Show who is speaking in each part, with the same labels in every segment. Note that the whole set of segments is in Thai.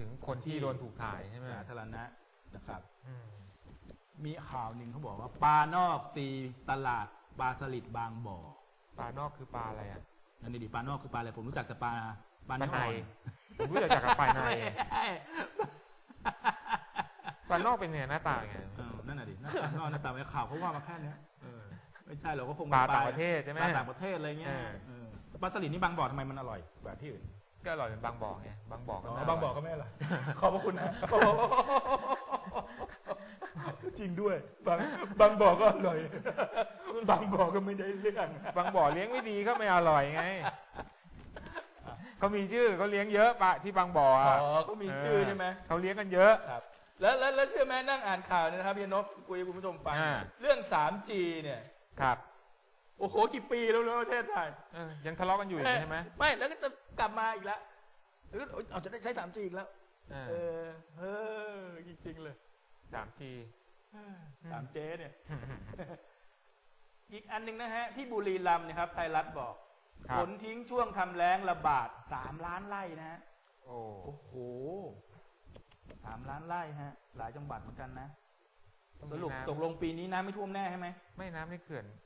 Speaker 1: ถึงคนที่โดนถูกถ่ายใช่ไหม
Speaker 2: สาธารณะนะครับ
Speaker 1: อืม
Speaker 2: มีข่าวหนึ่งเขาบอกว่าปลานอกตีตลาดปลาสลิดบางบ่อ
Speaker 1: ปลานอกคือปลาอะไรอะ
Speaker 2: นั่นนี่ดิปลานอกคือปลาอะไรผมรู้จักแต่ปลาปลา
Speaker 1: ปลา
Speaker 2: เนื้อ
Speaker 1: ใน
Speaker 2: อ่อน
Speaker 1: ผมรู้จักจากกับปลาในปลานอกเป็นไงหน้าตาไง
Speaker 2: เออนั่นน่ะดิหน้าตานอกหน้าตาไม่ข่าวเขาว่ามาแค่เนี้ยเออไม่ใช่เราก็คง
Speaker 1: ปลา
Speaker 2: ป็น
Speaker 1: ต่างประเทศใช่ไหม
Speaker 2: ปลาต่างประเทศอะไรเงี้ย
Speaker 1: เออ
Speaker 2: เออปลาสลิดนี่บางบ่อทำไมมันอร่อยกว่าที่อื่น
Speaker 1: ก็อร่อยเป็นบางบ่อไงบางบ่อก็
Speaker 2: อ๋อ
Speaker 1: น่
Speaker 2: บางบ่อก็ไม่อร่อยขอบพระคุณนะจริงด้วย บางบางบ่อก็อร่อย บางบ่อก็ไม่ได้เรื่อง
Speaker 1: บางบ่อเลี้ยงไม่ดีก็ไม่อร่อยไงเขามีชื่อเขาเลี้ยงเยอะปะที่บางบ่อ
Speaker 2: อ๋
Speaker 1: อะ
Speaker 2: อเขามีชื่อใช่ไหม
Speaker 1: เขาเลี้ยงกันเยอะ
Speaker 2: ครับแล้วแล้วแล้วเชื่อไหมนั่งอ่านข่าวเนี่ยนะครับพี่นพคุยให้คุณผู้ชมฟัง
Speaker 1: อ่า
Speaker 2: เรื่อง 3G เนี่ย
Speaker 1: ครับ
Speaker 2: โอ้โหกี่ปีแล้วนะประเทศไทย
Speaker 1: เออยังทะเลาะกันอยู่อีกใช่ไหม
Speaker 2: ไม่แล้วก็จะกลับมาอีกแล้วเออเอาจะได้ใช้ 3G อีกแล้ว
Speaker 1: เอ
Speaker 2: เอ
Speaker 1: อ
Speaker 2: อเออจริงๆเลย
Speaker 1: สามที
Speaker 2: สามเจเนี่ย อีกอันหนึ่งนะฮะ ที่บุรีรัมย์เนี่ยครับ ไทยรัฐบอก
Speaker 1: ครั
Speaker 2: ฝ
Speaker 1: บ
Speaker 2: นทิ้งช่วงทำแล้งระบาดสามล้านไร่นะฮะ
Speaker 1: โอ้
Speaker 2: โอ้โหสามล้านไร่ฮะ หลายจังหวัดเหมือนกันนะ สรุปตกลงปีนี้น้ำไม่ท่วมแน่ใช่ไหม
Speaker 1: ไม่น้ำในเขื่อน
Speaker 2: อืม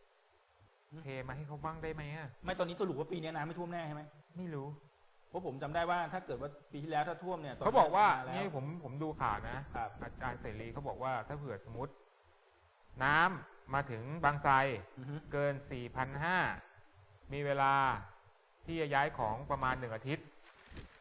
Speaker 1: เทมาให้เขาบ้างได้ไหมอะ
Speaker 2: ไม่ตอนนี้สรุปว่าปีนี้น้ำไม่ท่วมแน่ใช่ไหม
Speaker 1: ไม่รู้
Speaker 2: เพราะผมจำได้ว่าถ้าเกิดว่าปีที่แล้วถ้าท่วมเนี่ยตน
Speaker 1: เขาบอกว่า
Speaker 2: มาแล้ว
Speaker 1: นี่ผมผมดูข่าวนะครับอาจารย์เสรีเขาบอกว่าถ้าเผื่อสมมติ น้ำมาถึงบางไทร
Speaker 2: อือฮึ
Speaker 1: เกิน4,500มีเวลาที่จะย้ายของประมาณหนึ่งอาทิตย์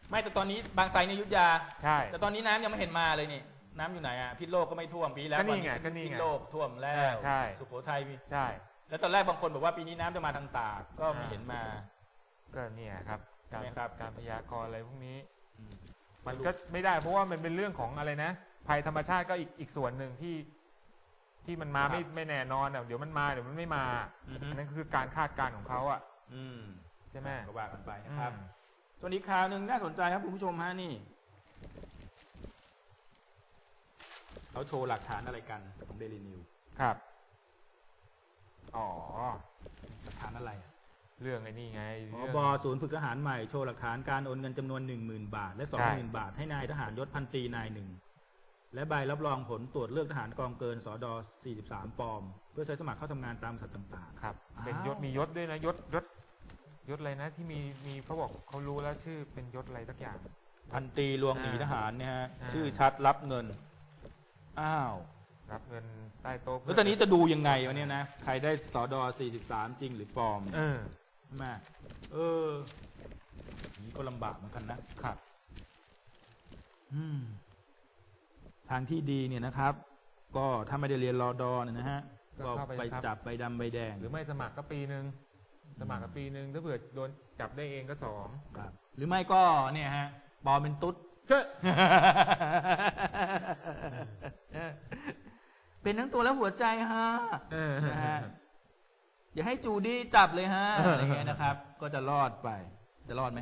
Speaker 2: ไม่แต่ตอนนี้บางไทรในยอยุทธยา
Speaker 1: ใช่
Speaker 2: แต่ตอนนี้น้ำยังไม่เห็นมาเลยนี่น้ำอยู่ไหนอะพิษโลกก็ไม่ท่วมปีที่แล้ว
Speaker 1: ก็นี่ไง
Speaker 2: ก่อ
Speaker 1: ก็นี่ไง
Speaker 2: พิษโลกท่วมแล้
Speaker 1: เอ
Speaker 2: ว
Speaker 1: อใช่
Speaker 2: สุโขทัยมี
Speaker 1: ใช่
Speaker 2: แล้วตอนแรกบางคนบอกว่าปีนี้น้ำจะมาทางตากก็ไม่
Speaker 1: อ่า
Speaker 2: เห็นมา
Speaker 1: ก็เนี่ยครับ
Speaker 2: ใช่
Speaker 1: การ
Speaker 2: ไหมครับ
Speaker 1: การพยากรณ์อะไรพวกนี้
Speaker 2: อืม
Speaker 1: มันก็ไม่ได้เพราะว่ามันเป็นเรื่องของอะไรนะภัยธรรมชาติก็อีกอีกส่วนหนึ่งที่ที่มันมาไม่ไม่แน่นอนอะเดี๋ยวมันมาเดี๋ยวมันไม่มา
Speaker 2: อือฮึ
Speaker 1: อันนั้นคือการคาดการณ์ของเขาอะ
Speaker 2: อืม
Speaker 1: ใช่ไหม
Speaker 2: ก็ว่ากันไปนะครับ
Speaker 1: อืม
Speaker 2: ส่วนอีกข่าวหนึ่งน่าสนใจครับคุณผู้ชมฮะนี่เขาโชว์หลักฐานอะไรกันของเดลินิว
Speaker 1: ครับ อ๋อ
Speaker 2: หลักฐานอะไรอะ
Speaker 1: เรื่องไอ้นี่ไง
Speaker 2: พ
Speaker 1: เรื่อง
Speaker 2: บศูนย์ฝึกทหารใหม่โชว์หลักฐานการโอนเงินจำนวน 1 0,000 บาท และ
Speaker 1: ใช่
Speaker 2: 20,000 บาท ให้นายทหารยศพันตรีนายหนึ่ง และใบรับรองผลตรวจเลือกทหารกองเกินสอดอ43 ปลอม เพื่อใช้สมัครเข้าทำงานตามบริษัทต่าง
Speaker 1: ครับ
Speaker 2: อ้าว
Speaker 1: เป็นยศมียศด้วยนะยศยศยศอะไรนะ ที่มีมีเขาบอกเขารู้แล้วชื่อเป็นยศอะไรสักอย่าง
Speaker 2: ๆ พันตรีลวงหนี
Speaker 1: อ่า
Speaker 2: ทหารเนี่ยฮะ
Speaker 1: อ่า
Speaker 2: ชื่อชัดรับเงิน อ้าว
Speaker 1: รับเงินใต้โต๊ะ
Speaker 2: แล้วตอนนี้จะดูยังไงวะเนี่ยนะ ใครได้สอดอ43 จริงหรือปลอม
Speaker 1: เออ
Speaker 2: ใช่ไหมเอออย่างนี้ก็ลำบากเหมือนกันนะครับ อืม ทางที่ดีเนี่ยนะครับ ก็ถ้าไม่ได้เรียนรอดอเนี่ยนะฮะ
Speaker 1: ก็
Speaker 2: ก็
Speaker 1: เข้าไป
Speaker 2: ไป
Speaker 1: ครับ
Speaker 2: จับใบดำใบแดง
Speaker 1: หรือไม่สมัครก็ปีหนึ่งสมัครก็ปีหนึ่งถ้าเผื่อโดนจับได้เองก็สอง
Speaker 2: ครับ หรือไม่ก็เนี่ยฮะปลอมเป็นตุ๊ด
Speaker 1: เจ้ย
Speaker 2: เป็นทั้งตัวและหัวใจฮะ
Speaker 1: เออ
Speaker 2: นะฮะอย่าให้จูดี้จับเลยฮะ
Speaker 1: เอออ
Speaker 2: อะไรเงี้ยนะครับ ก็จะรอดไป จะรอดไหม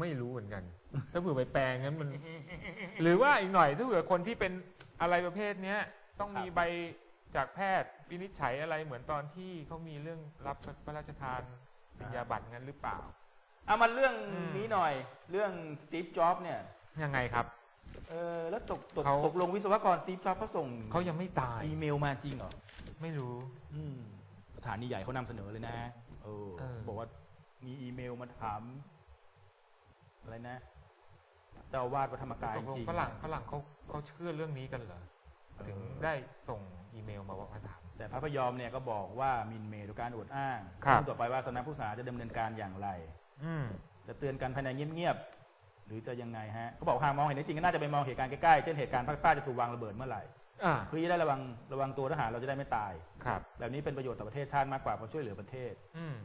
Speaker 1: ไม่รู้เหมือนกัน ถ้าเผื่อไปแปลงงั้นมัน หรือว่าอีกหน่อยถ้าเผื่อคนที่เป็นอะไรประเภทเนี้ย ต้องมี
Speaker 2: ครับ
Speaker 1: ใบจากแพทย์วินิจฉัยอะไรเหมือนตอนที่เขามีเรื่องรับพระราชทานปริญญาบัตรงั้นหรือเปล่า
Speaker 2: เอามาเรื่อง
Speaker 1: อืม
Speaker 2: นี้หน่อย เรื่องสตีฟจ็อบเนี่ย
Speaker 1: ยังไงครับ
Speaker 2: เออแล้วตกตก
Speaker 1: เขา
Speaker 2: ตกลงวิศวกรสตีฟจ็อบเขาส่ง
Speaker 1: เขายังไม่ตาย
Speaker 2: อีเมลมาจริงเหรอ
Speaker 1: ไม่รู้
Speaker 2: อืมสถานีใหญ่เขานำเสนอเลยนะเออ
Speaker 1: เออ
Speaker 2: บอกว่ามีอีเมลมาถามอะไรนะเจ้าอาวาดวัดธรรมกาย
Speaker 1: ตกลง
Speaker 2: จริง
Speaker 1: ฝรั่งฝรั่งเขาเขาเชื่อเรื่องนี้กันเหรอถึงได้ส่งอีเมลมาว่ามาถาม
Speaker 2: แต่พระพยอมเนี่ยก็บอกว่าหมินเมย์โดยการอวดอ้าง
Speaker 1: ครับ
Speaker 2: ต่อไปว่าสำนักผู้ษาจะดำเนินการอย่างไร
Speaker 1: อืม
Speaker 2: จะเตือนกันภายในเงียบๆห รือจะยังไงฮะเขาบอกหากมองเห็นได้จริงก็น่าจะไปมองเหตุการณ์ใกล้ๆเช่นเหตุการณ์ภาคใต้จะถูกวางระเบิดเมื่อไหร่
Speaker 1: อ่า
Speaker 2: เพื่อจะได้ระวังระวังตัวทหารเราจะได้ไม่ตาย
Speaker 1: ครับ
Speaker 2: แบบนี้เป็นประโยชน์ต่อประเทศชาติมากกว่าเพราะช่วยเหลือประเทศ
Speaker 1: อืม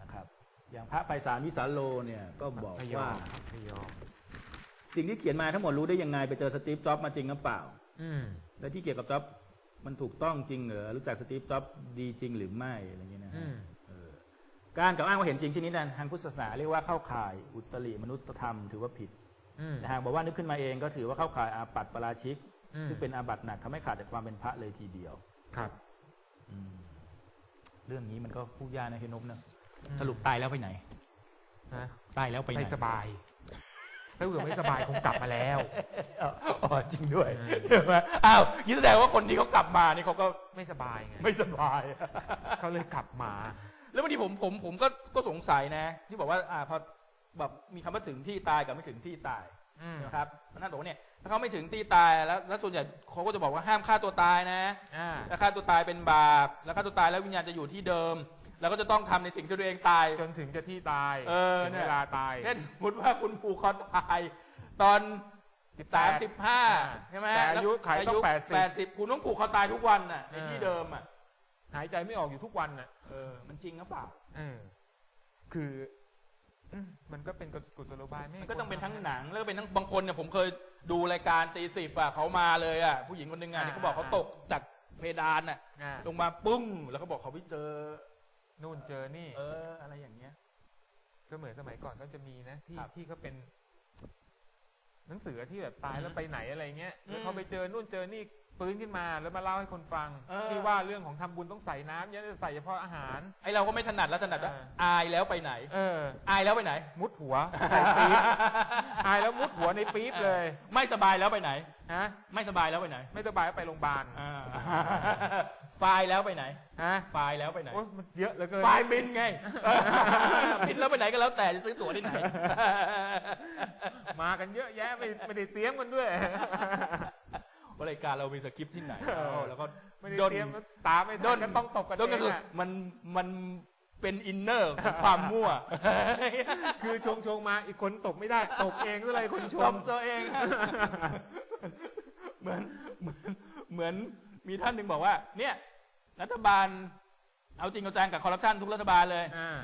Speaker 2: นะครับ อย่างพระไพศาลวิสาโลเนี่ยก็บอก
Speaker 1: พยอ
Speaker 2: ว่า
Speaker 1: มพยอม
Speaker 2: สิ่งที่เขียนมาทั้งหมดรู้ได้ยังไงไปเจอสตีฟจ็อบส์มาจริงหรือเปล่า
Speaker 1: อืม
Speaker 2: และที่เกี่ยวกับจ็อบส์มันถูกต้องจริงเหรอรู้จักสตีฟจ็อบส์ดีจริงหรือไม่อะไรอย่างเงี้ยนะ
Speaker 1: อื
Speaker 2: ฮะ
Speaker 1: ม
Speaker 2: เออ การกล่าวอ้างว่าเห็นจริงชนิดนั้นทางพุทธศาสนาเรียกว่าเข้าข่ายอุตริมนุษยธรรมถือว่าผิด
Speaker 1: อืม
Speaker 2: แต่หากบอกว่านึกขึ้นมาเองก็ถือว่าเข้าข่ายอาบัติปาราชิก
Speaker 1: อืม
Speaker 2: ซึ่งเป็นอาบัติหนักทำให้ขาดจากความเป็นพระเลยทีเดียว
Speaker 1: ครับ
Speaker 2: อืมเรื่องนี้มันก็พูดยากนะเฮยนบนะสรุปตายแล้วไปไหน
Speaker 1: นะ
Speaker 2: ตายแล้วไปไหน
Speaker 1: ไม่สบาย ถ้าเกิดไม่สบายคงกลับมาแล้ว
Speaker 2: อ๋อจริงด้วยใช่ไหมอ้าวยิ่งแสดงว่าคนที่เขากลับมานี่เขาก็
Speaker 1: ไม่สบายไง
Speaker 2: ไม่สบาย
Speaker 1: เขาเลยกลับมา
Speaker 2: แล้วบางทีผมผมผมก็ก็สงสัยนะ ที่บอกว่าอ่าพอแบบมีคำว่าถึงที่ตายกับไม่ถึงที่ตาย
Speaker 1: อืม
Speaker 2: นะครับนั่นบอกว่าเนี่ยถ้าเขาไม่ถึงที่ตายแล้วแล้วส่วนใหญ่เขาก็จะบอกว่าห้ามฆ่าตัวตายนะ
Speaker 1: อ่า
Speaker 2: ถ้าฆ่าตัวตายเป็นบาป แล้วฆ่าตัวตายแล้ววิญญาณจะอยู่ที่เดิม แล้วก็จะต้องทำในสิ่งที่ตัวเองตาย
Speaker 1: จนถึงจะที่ตาย
Speaker 2: เออ
Speaker 1: ถึง
Speaker 2: เนี่ย
Speaker 1: เวลาตาย
Speaker 2: เช่นสมมติว่าคุณผูกคอตาย ตอนสามสิบห้า
Speaker 1: อ่า
Speaker 2: ใช่ไหม
Speaker 1: แต่อายุไขต้องาแปดสิบ
Speaker 2: แปดสิบคุณต้องผูกคอตายทุกวันน่ะใน
Speaker 1: เออ
Speaker 2: ที่เดิมอะ
Speaker 1: หายใจไม่ออกอยู่ทุกวันน่ะ
Speaker 2: เออ มันจริงหรือเปล่า
Speaker 1: เออ คืออืมมันก็เป็นกุศโลบายไม่ให้
Speaker 2: มันก็ต้องเป็นทั้ง
Speaker 1: ค
Speaker 2: หนังแล้วก็เป็นทั้งบางคนเนี่ยผมเคยดูรายการตีสิบอะเขามาเลยอะผู้หญิงคนหนึ่งอะที่เขาบอกเขาตกจากเพดานอะ
Speaker 1: อ่า
Speaker 2: ลงมาปึ้ง แล้วเขาบอกเขาไปเจอ
Speaker 1: นู่นเจอนี่
Speaker 2: เออ อะไรอย่างเงี้ย
Speaker 1: ก็เหมือนสมัยก่อนก็จะมีนะที่
Speaker 2: ครับ
Speaker 1: ที่เขาเป็น หนังสือที่แบบตาย
Speaker 2: อืม
Speaker 1: แล้วไปไหนอะไรเงี้ยแล้ว
Speaker 2: อืม
Speaker 1: เขาไปเจอนู่นเจอนี่ ฟื้นขึ้นมาแล้วมาเล่าให้คนฟัง
Speaker 2: เออ
Speaker 1: ที่ว่าเรื่องของทำบุญต้องใส่น้ำเนี่ยจะใส่เฉพาะอาหาร
Speaker 2: ไอเราก็ไม่ถนัดแล้วถนัดว่า
Speaker 1: เออ
Speaker 2: อายแล้วไปไหน
Speaker 1: เออ
Speaker 2: อายแล้วไปไหน
Speaker 1: มุดหัวใส่ปี๊บ อายแล้วมุดหัวในปี๊บเลย
Speaker 2: ไม่สบายแล้วไปไหน
Speaker 1: ฮะ
Speaker 2: ไม่สบายแล้วไปไหน
Speaker 1: ไม่สบายก็ไปโรงพยาบาล
Speaker 2: อ่าไฟล์แล้วไปไหน
Speaker 1: ฮะ
Speaker 2: ไฟล์แล้วไปไหน
Speaker 1: โอ้ยมันเยอะเหลือเกิน
Speaker 2: ไฟล์บินไง บินแล้วไปไหนก็แล้วแต่จะซื้อตั๋วที่ไหน
Speaker 1: มากันเยอะแยะไม่ไม่ได้เตรียมกันด้วย
Speaker 2: รายการเรามีสคริปต์ที่ไหน
Speaker 1: เออ
Speaker 2: แล้วก็
Speaker 1: ไม่ได้
Speaker 2: ด้น
Speaker 1: เตรียมตามไม่ทั
Speaker 2: ด้
Speaker 1: น
Speaker 2: น
Speaker 1: ก็ต้องตบกัน
Speaker 2: ด้น
Speaker 1: เอ
Speaker 2: ก็
Speaker 1: ง
Speaker 2: คือ
Speaker 1: อะ
Speaker 2: มันมันเป็นอินเนอร์ของความมั่ว
Speaker 1: คือชงชงๆมาอีกคนตบไม่ได้ตบเองก็เลยคนช
Speaker 2: ช
Speaker 1: ม
Speaker 2: มตัวเอง เหมือนเหมือนเหมือนมีท่านหนึ่งบอกว่า เนี่ย รัฐบาล เอาจริงเอาจังกับคอร์รัปชันทุกรัฐบาลเลย
Speaker 1: อ่า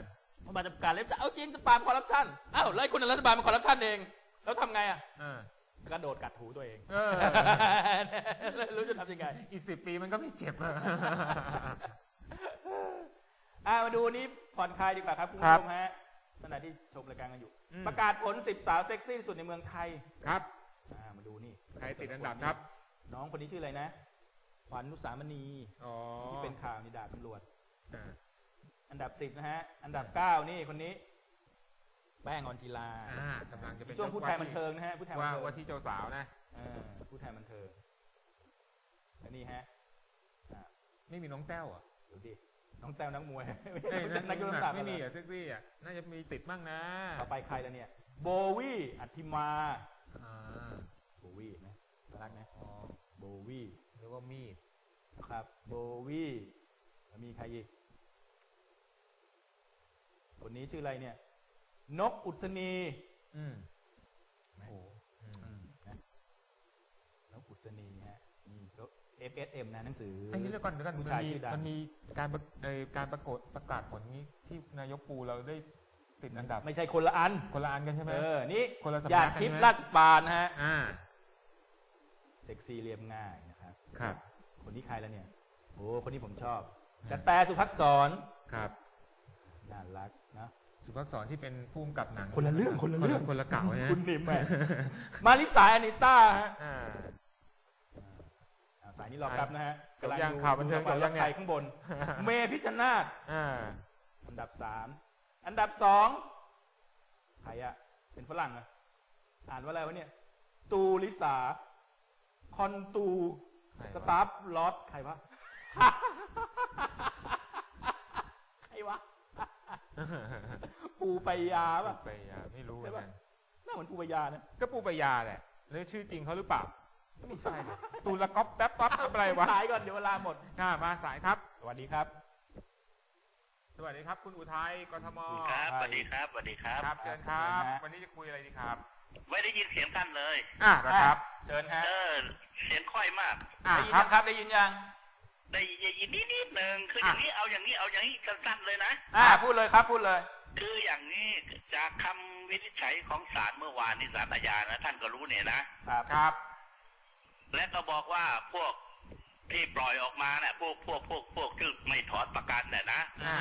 Speaker 2: รัฐบาลจะประกาศเล็บจะเอาจริงจะปราบคอร์รัปชันอ้าวแล้วไอ้คนในรัฐบาลมันคอร์รัปชันเอง แล้วทำไงอะ
Speaker 1: อ่า ก
Speaker 2: ระโดดกัดหูตัวเอง
Speaker 1: เออ
Speaker 2: รู้จะทำยังไง
Speaker 1: อีกสิบปีมันก็ไม่เจ็บอะ
Speaker 2: อ่ามาดูนี้ผ่อนคลายดีกว่าครับคุณ
Speaker 1: ครั
Speaker 2: ผู้
Speaker 1: บ
Speaker 2: ชมฮะขณะที่ชมรายการกันอยู่
Speaker 1: อืม
Speaker 2: ประกาศผลสิบสาวเซ็กซี่ที่สุดในเมืองไทย
Speaker 1: ครับ
Speaker 2: อ่ามาดูนี่
Speaker 1: ใครติดอันดับครับ
Speaker 2: น้องคนนี้ชื่ออะไรนะ ขวัญนุสามณี
Speaker 1: อ๋อ
Speaker 2: ที่เป็นข่าวในดาบตำรวจ
Speaker 1: อ่า
Speaker 2: อันดับสิบนะฮะ อันดับเก้านี่คนนี้ แป้งออนจีลา
Speaker 1: อ่ากำลังจะเป็น
Speaker 2: ช่วงผู้แทนบันเทิงนะฮะผู้แทนบั
Speaker 1: ว่าน
Speaker 2: เทิง
Speaker 1: ว่าที่เจ้าสาวนะ
Speaker 2: เออผู้แทนบันเทิงและนี่ฮะอ่า
Speaker 1: ไม่มีน้องแต้วอะ
Speaker 2: ดูดิน้องแต้วนักมวย
Speaker 1: เอ้ย
Speaker 2: นักยกน้ำหนัก
Speaker 1: ไม่มี
Speaker 2: เหรอ
Speaker 1: อะเซ็กซี่อะน่าจะมีติดบ้างนะ
Speaker 2: ต่อไปใครแล้วเนี่ย โบวี่อัธิมา
Speaker 1: อ่า
Speaker 2: โบวี่เห็นไหมน่ารักนะ
Speaker 1: อ๋อ
Speaker 2: โบวี่
Speaker 1: หรือว่ามีด
Speaker 2: นะครับโบวี่แล้วมีใครอีกคนนี้ชื่ออะไรเนี่ย นกอุศนี
Speaker 1: อืม
Speaker 2: โอ้โห
Speaker 1: อืม
Speaker 2: อืมนะนกอุศนีฮะนี่ก็ FSM นะหนังสือ
Speaker 1: ไอ้นี่เดี๋ยวก่อนเดี๋ยวก่อน
Speaker 2: ผู้
Speaker 1: มัน
Speaker 2: ชาย
Speaker 1: มี
Speaker 2: ชื่อดัง
Speaker 1: มันมีการประเอ่อการประกฏประกาศผลนี้ที่นายกปูเราได้ติดอันดับ
Speaker 2: ไม่ใช่คนละอัน
Speaker 1: คนละอันกันใช่ไหม
Speaker 2: เออ นี่
Speaker 1: คนละสำนัก
Speaker 2: หยาดทิพ
Speaker 1: ใช่
Speaker 2: ย์
Speaker 1: ไหม
Speaker 2: ราชปานนะฮะ
Speaker 1: อ่า
Speaker 2: เซ็กซี่เรียบง่ายนะครับ
Speaker 1: ครับ
Speaker 2: คนนี้ใครแล้วเนี่ย โอ้ คนนี้ผมชอบ
Speaker 1: อืม
Speaker 2: กระแตสุภักษร
Speaker 1: ครับ
Speaker 2: น่ารักนะ
Speaker 1: สุภาพสอนที่เป็นผู้กำกับหนัง
Speaker 2: คนละเรื่องคนละเรื่อง
Speaker 1: คนละเก่าเนี่ย
Speaker 2: คุณนิมแม่มาริสาอนิต้าฮะ
Speaker 1: อ่า
Speaker 2: อ่าสายนี้รอครับนะฮะ
Speaker 1: จบยังข่าวบันเทิงจบยังเนี่ย
Speaker 2: ใครข้างบน เมพิชชนาธ
Speaker 1: อ่า
Speaker 2: อันดับสามอันดับสองใครอะเป็นฝรั่งอะอ่านว่าอะไรวะเนี่ย ตูลิสา คอนตู
Speaker 1: ใครวะ
Speaker 2: สตาฟลอสใครวะ ใครวะ ปูไปยาป่ะ
Speaker 1: ไปยาไม่รู้เหมือนกัน
Speaker 2: หน้าเหมือนปูไปยานะ
Speaker 1: ก็ปูปยาแหละหรือชื่อจริงเขาหรือเปล่าไม่ใช่ดิตูละก๊อปแป๊บปั๊บอะไรวะ
Speaker 2: สายก่อนเดี๋ยวเวลาหมด
Speaker 1: อ่ามาสายครับ
Speaker 2: สวัสดีครับ
Speaker 1: สวัสดีครับ คุณอุทัยกทม
Speaker 3: ครับสวัสดีครับสวัสดีครับ
Speaker 1: ครับเชิญครับ
Speaker 2: เชิญฮะ
Speaker 1: วันนี้จะคุยอะไรดีครับ
Speaker 3: ไม่ได้ยินเสียงท่านเลย
Speaker 1: อ่านะครับ
Speaker 2: เชิญฮะ
Speaker 3: เออเสียงค่อยมาก
Speaker 1: อ่า
Speaker 2: ได้ยิน
Speaker 1: ครั
Speaker 2: ยั
Speaker 1: บ
Speaker 2: งครับได้ยินยัง
Speaker 3: ได้ยินนิดนิดๆหนึ่งคืออย่างนี้เอาอย่างนี้เอาอย่างนี้สั้นๆเลยนะ
Speaker 2: อ่าพูดเลยครับพูดเลย
Speaker 3: คืออย่างนี้จากคำวินิจฉัยของศาลเมื่อวานนี่ศาลอาญานะท่านก็รู้เนี่ยนะ
Speaker 2: ครับ
Speaker 1: ครับ
Speaker 3: และก็บอกว่าพวกที่ปล่อยออกมาเนะ่ะพวกพวกพวกพวกที่ไม่ถอนประกันเนี่ยนะ
Speaker 1: อ่า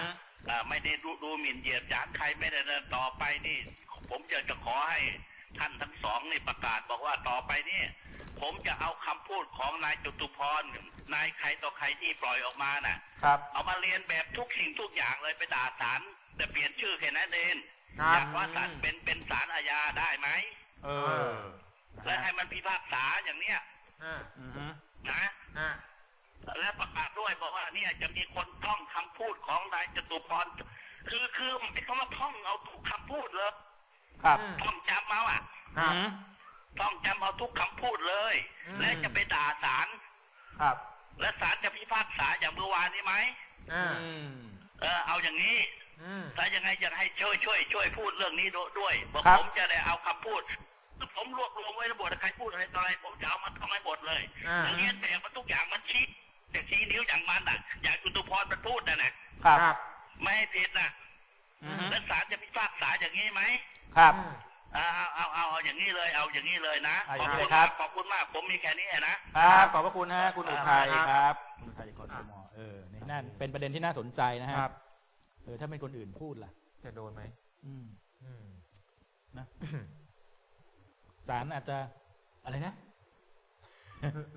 Speaker 3: อ่าไม่ได้ดูดูหมิ่นเหยียดหยามใครไม่ได้เดินต่อไปนี่ ผมจะจะขอให้ท่านทั้งสองนี่ประกาศบอกว่าต่อไปนี่ ผมจะเอาคำพูดของนายจตุพรนายใครต่อใครที่ปล่อยออกมาน่ะ
Speaker 2: ครับ
Speaker 3: เอามาเรียนแบบทุกสิ่งทุกอย่างเลยไปด่าศาลแต่เปลี่ยนชื่อแค่นั้นเอง
Speaker 1: ครับ
Speaker 3: อยากว่าศาลเป็นเป็นศาลอาญาได้ไหม
Speaker 2: เออ
Speaker 3: และให้มันพิพากษาอย่างเนี้ย
Speaker 1: อ่า
Speaker 2: อือฮึ
Speaker 3: นะ
Speaker 1: อ่า
Speaker 3: และประกาศด้วยบอกว่าเนี่ยจะมีคนท่องคำพูดของนายจตุพรคือคือมันเป็นคำว่าท่องเอาทุกคำพูดเลย
Speaker 2: ครับ
Speaker 1: อืม
Speaker 3: ท่องจำเอาอะ
Speaker 1: ครับ
Speaker 2: อือฮึ
Speaker 3: ท่องจำเอาทุกคำพูดเลย
Speaker 1: อืม
Speaker 3: และจะไปด่าศาล
Speaker 2: ครับ
Speaker 3: และศาลจะพิพากษาอย่างเมื่อวานนี้ไหม
Speaker 1: อ่า
Speaker 2: อืม
Speaker 3: เออเอาอย่างนี้
Speaker 1: อืม
Speaker 3: ถ้ายังไงจะให้ช่วยช่วยช่วยพูดเรื่องนี้ด้วยบอก
Speaker 2: ครับ
Speaker 3: ผมจะได้เอาคำพูดผมรวบรวมไว้ทั้งหมดใครพูดอะไรต่ออะไร ผมจะเอามาทำให้หมดเลย
Speaker 1: อ่า
Speaker 3: อย่างนี้แต่มันทุกอย่างมันชี้แต่ชี้นิ้วอย่างมันอะ อย่างจุตุพรมันพูดน่ะนะ
Speaker 2: ครับ
Speaker 1: ครับ
Speaker 3: ไม่ให้ผิดนะ
Speaker 2: อือฮึ
Speaker 3: แล้วศาลจะพิพากษาอย่างนี้ไหม
Speaker 2: ครับ
Speaker 1: อืม
Speaker 3: เอาเอาเอาเอาอย่างนี้เลยเอาอย่างนี้เลยนะ
Speaker 2: เอา
Speaker 3: ข
Speaker 2: อ
Speaker 3: อย่างบ
Speaker 2: นี้
Speaker 3: คุณ
Speaker 2: ครั
Speaker 3: มา
Speaker 2: บ
Speaker 3: กขอบคุณมากผมมีแค่นี้นะ
Speaker 2: ครับขอบพระคุณฮะคุณอุทัย
Speaker 1: ครับ
Speaker 2: ครับคุณอุทัยกทมเออนี่นั่นเป็นประเด็นที่น่าสนใจนะฮะ
Speaker 1: ครับ
Speaker 2: เออถ้าเป็นคนอื่นพูดล่ะ
Speaker 1: จะโดนไหม
Speaker 2: อืม
Speaker 1: อืม
Speaker 2: นะศาลอาจจะอะไรนะ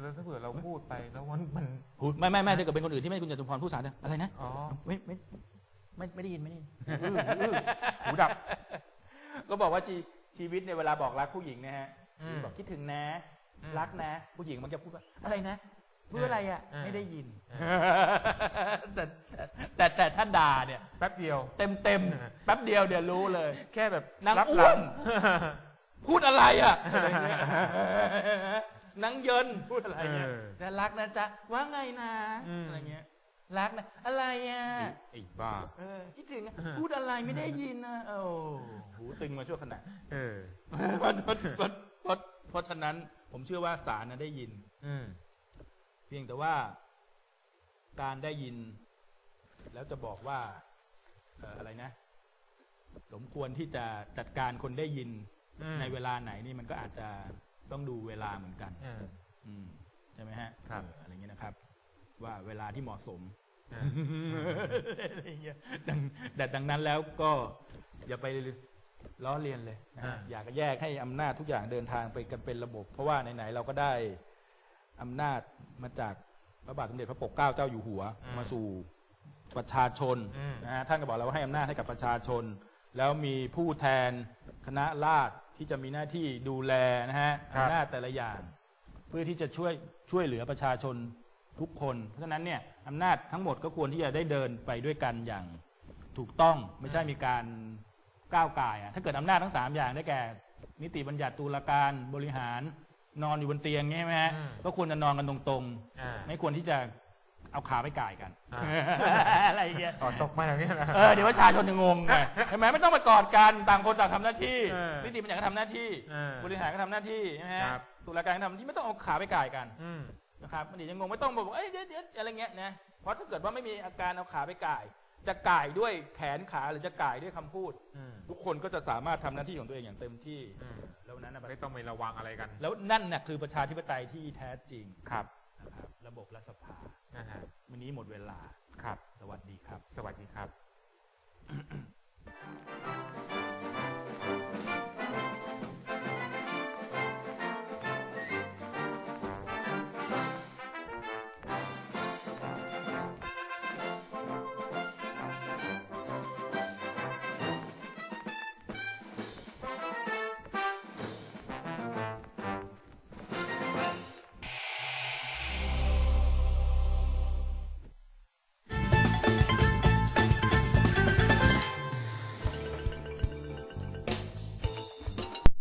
Speaker 1: แล้วถ้าเผื่อเราพูดไปแล้วมันมัน
Speaker 2: พูดไม่ไม่ไม่ถ้าเกิดเป็นคนอื่นที่ไม่ใช่คุณจตุพรผู้ศาลจะอะไรนะ
Speaker 1: อ๋อ
Speaker 2: ไม่ไม่ไม่ไม่ได้ยินไม่ได้ยิน
Speaker 1: อื้ออื้อหูดับ
Speaker 2: ก็บอกว่าชี ชีวิตในยเวลาบอกรักผู้หญิงนะฮะ
Speaker 1: อืม
Speaker 2: บอกคิดถึงนะ
Speaker 1: อืม
Speaker 2: รักนะ ผู้หญิงมันจะพูดว่าอะไรนะพูดอะไรอะ
Speaker 1: เออ
Speaker 2: ไม่ได้ยิน
Speaker 1: เอ
Speaker 2: แต่แต่แต่ถ้าด่าเนี่ย
Speaker 1: แป๊บเดียว
Speaker 2: เต็มเต็ม
Speaker 1: เออ
Speaker 2: แป๊บเดียวเดี๋ยวรู้เลย
Speaker 1: แค่แบบ
Speaker 2: นาง
Speaker 1: รับ
Speaker 2: อ้
Speaker 1: หลั
Speaker 2: วน พูดอะไรอะอะไรเงี้ยนางเยินพูดอะไรเงี้ย
Speaker 1: เออ
Speaker 2: แต่รักนะจ๊ะว่าไงนะ
Speaker 1: อืม
Speaker 2: อะไรเงี้ยรักนะอะไรอะ
Speaker 1: ไอ้บ้า
Speaker 2: เออคิดถึงอะพูดอะไรไม่ได้ยินนะโอ้ หูตึงมาชั่วขณะ
Speaker 1: เออ
Speaker 2: เพราะเพราะเพราะเพราะเพราะฉะนั้นผมเชื่อว่าสารนะได้ยิน
Speaker 1: อืม
Speaker 2: เพียงแต่ว่า การได้ยิน แล้วจะบอกว่าเอ่ออะไรนะ สมควรที่จะจัดการคนได้ยิน
Speaker 1: อืม
Speaker 2: ในเวลาไหนนี่มันก็อาจจะต้องดูเวลาเหมือนกัน
Speaker 1: เออ
Speaker 2: อืมใช่ไหมฮะ
Speaker 1: ครับ
Speaker 2: เอออะไรเงี้ยนะครับ ว่าเวลาที่เหมาะสม
Speaker 1: เออ
Speaker 2: อะไรเงี้ยดังแต่ดังนั้นแล้วก็อย่าไป ล้อเลียนเลยนะฮะอยากจะแยกให้อำนาจทุกอย่างเดินทางไปกันเป็นระบบ เพราะว่าไหนๆเราก็ได้อำนาจมาจากพระบาทสมเด็จพระปกเกล้าเจ้าอยู่หัวมาสู่ประชาชน
Speaker 1: อืม
Speaker 2: นะฮะท่านก็บอกแล้วว่าให้อำนาจให้กับประชาชน แล้วมีผู้แทนคณะราษฎรที่จะมีหน้าที่ดูแลนะฮะ
Speaker 1: ครับ
Speaker 2: อำนาจแต่ละอย่าง เพื่อที่จะช่วยช่วยเหลือประชาชนทุกคน เพราะฉะนั้นเนี่ยอำนาจทั้งหมดก็ควรที่จะได้เดินไปด้วยกันอย่างถูกต้องไม่ใช่มีการ ก้าวไก่ายอะถ้าเกิดอำนาจทั้งสามอย่างได้แก่ นิติบัญญัติตุลาการบริหารนอนอยู่บนเตียงใช่ไหมฮะ
Speaker 1: อืม
Speaker 2: ก็ควรจะนอนกันตรง
Speaker 1: อ่า
Speaker 2: ๆ ไม่ควรที่จะเอาขาไปก่ายกัน
Speaker 1: อ่า
Speaker 2: อะไรอย่างเงี้ย
Speaker 1: ต่อตกมาอย่างนี้นะ
Speaker 2: เออเดี๋ยวประชาชนจะงงไงเห็นไหมไม่ต้องมากอดกันต่างคนต่างทำหน้าที่
Speaker 1: เออ
Speaker 2: นิติบัญญัติก็ทำหน้าที่
Speaker 1: เออ
Speaker 2: บริหารก็ทำหน้าที่ใช่ไหมฮะ
Speaker 1: ครับ
Speaker 2: ตุลาการก็ทำหน้าที่ไม่ต้องเอาขาไปก่ายกัน
Speaker 1: อืม
Speaker 2: นะครับมันเดี๋ยวจะงงไม่ต้องบอกว่าเอ้ยเดี๋ยวเดี๋ยวอะไรเงี้ยนะเพราะถ้าเกิดว่าไม่มีอาการเอาขาไปก่าย จะก่ายด้วยแขนขาหรือจะก่ายด้วยคำพูด
Speaker 1: อืม
Speaker 2: ทุกคนก็จะสามารถทำหน้าที่ของตัวเองอย่างเต็มที่
Speaker 1: อืม
Speaker 2: แล้วนั้นนะ
Speaker 1: ไม่ต้องไประวังอะไรกัน
Speaker 2: แล้วนั่นน่ะคือประชาธิปไตยที่แท้จริง
Speaker 1: ครับ
Speaker 2: นะครับระบบรัฐสภา
Speaker 1: นะฮะ
Speaker 2: วันนี้หมดเวลา
Speaker 1: ครับ
Speaker 2: สวัสดีครับ
Speaker 1: สวัสดีครับ